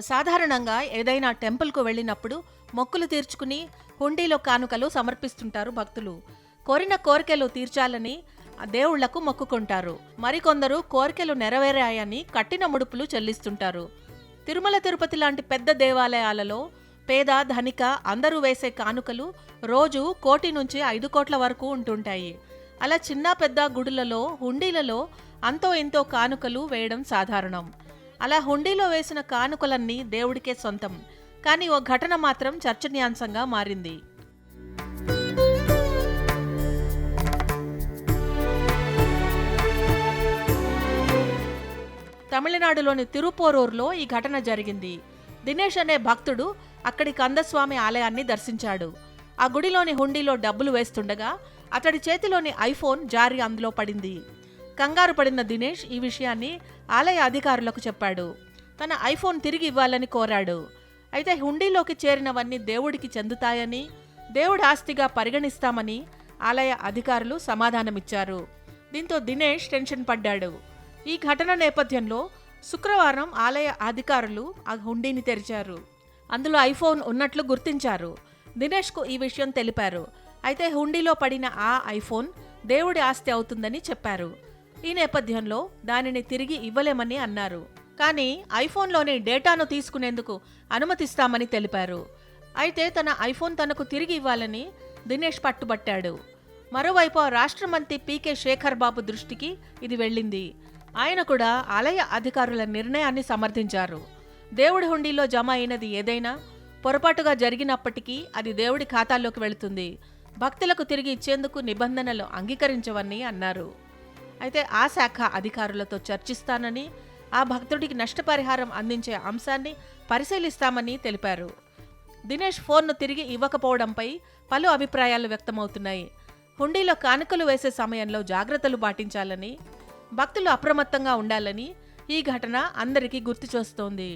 సాధారణంగా ఏదైనా టెంపుల్కు వెళ్ళినప్పుడు మొక్కులు తీర్చుకుని హుండీలో కానుకలు సమర్పిస్తుంటారు భక్తులు. కోరిన కోరికలు తీర్చాలని దేవుళ్ళకు మొక్కుకుంటారు. మరికొందరు కోరికలు నెరవేరాయని కట్టిన ముడుపులు చెల్లిస్తుంటారు. తిరుమల తిరుపతి లాంటి పెద్ద దేవాలయాలలో పేద ధనిక అందరూ వేసే కానుకలు రోజు కోటి నుంచి ఐదు కోట్ల వరకు ఉంటుంటాయి. అలా చిన్న పెద్ద గుడులలో హుండీలలో అంతో ఇంతో కానుకలు వేయడం సాధారణం. అలా హుండీలో వేసిన కానుకలన్నీ దేవుడికే సొంతం. కానీ ఓ ఘటన మాత్రం చర్చనీయాంశంగా మారింది. తమిళనాడులోని తిరుపోరూరులో ఈ ఘటన జరిగింది. దినేష్ అనే భక్తుడు అక్కడి కందస్వామి ఆలయాన్ని దర్శించాడు. ఆ గుడిలోని హుండీలో డబ్బులు వేస్తుండగా అతడి చేతిలోని ఐఫోన్ జారి అందులో పడింది. కంగారు పడిన దినేష్ ఈ విషయాన్ని ఆలయ అధికారులకు చెప్పాడు. తన ఐఫోన్ తిరిగి ఇవ్వాలని కోరాడు. అయితే హుండీలోకి చేరినవన్నీ దేవుడికి చెందుతాయని దేవుడి ఆస్తిగా పరిగణిస్తామని ఆలయ అధికారులు సమాధానమిచ్చారు. దీంతో దినేష్ టెన్షన్ పడ్డాడు. ఈ ఘటన నేపథ్యంలో శుక్రవారం ఆలయ అధికారులు ఆ హుండీని తెరిచారు. అందులో ఐఫోన్ ఉన్నట్లు గుర్తించారు. దినేష్కు ఈ విషయం తెలిపారు. అయితే హుండీలో పడిన ఆ ఐఫోన్ దేవుడి ఆస్తి అవుతుందని చెప్పారు. ఈ నేపథ్యంలో దానిని తిరిగి ఇవ్వలేమని అన్నారు. కానీ ఐఫోన్లోని డేటాను తీసుకునేందుకు అనుమతిస్తామని తెలిపారు. అయితే తన ఐఫోన్ తనకు తిరిగి ఇవ్వాలని దినేష్ పట్టుబట్టాడు. మరోవైపు రాష్ట్ర మంత్రి పీకే శేఖర్ బాబు దృష్టికి ఇది వెళ్ళింది. ఆయన కూడా ఆలయ అధికారుల నిర్ణయాన్ని సమర్థించారు. దేవుడి హుండీలో జమ అయినది ఏదైనా పొరపాటుగా జరిగినప్పటికీ అది దేవుడి ఖాతాల్లోకి వెళుతుంది. భక్తులకు తిరిగి ఇచ్చేందుకు నిబంధనలు అంగీకరించవని అన్నారు. అయితే ఆ శాఖ అధికారులతో చర్చిస్తానని ఆ భక్తుడికి నష్టపరిహారం అందించే అంశాన్ని పరిశీలిస్తామని తెలిపారు. దినేష్ ఫోన్ను తిరిగి ఇవ్వకపోవడంపై పలు అభిప్రాయాలు వ్యక్తమవుతున్నాయి. హుండీలో కానుకలు వేసే సమయంలో జాగ్రత్తలు పాటించాలని భక్తులు అప్రమత్తంగా ఉండాలని ఈ ఘటన అందరికీ గుర్తు చేస్తోంది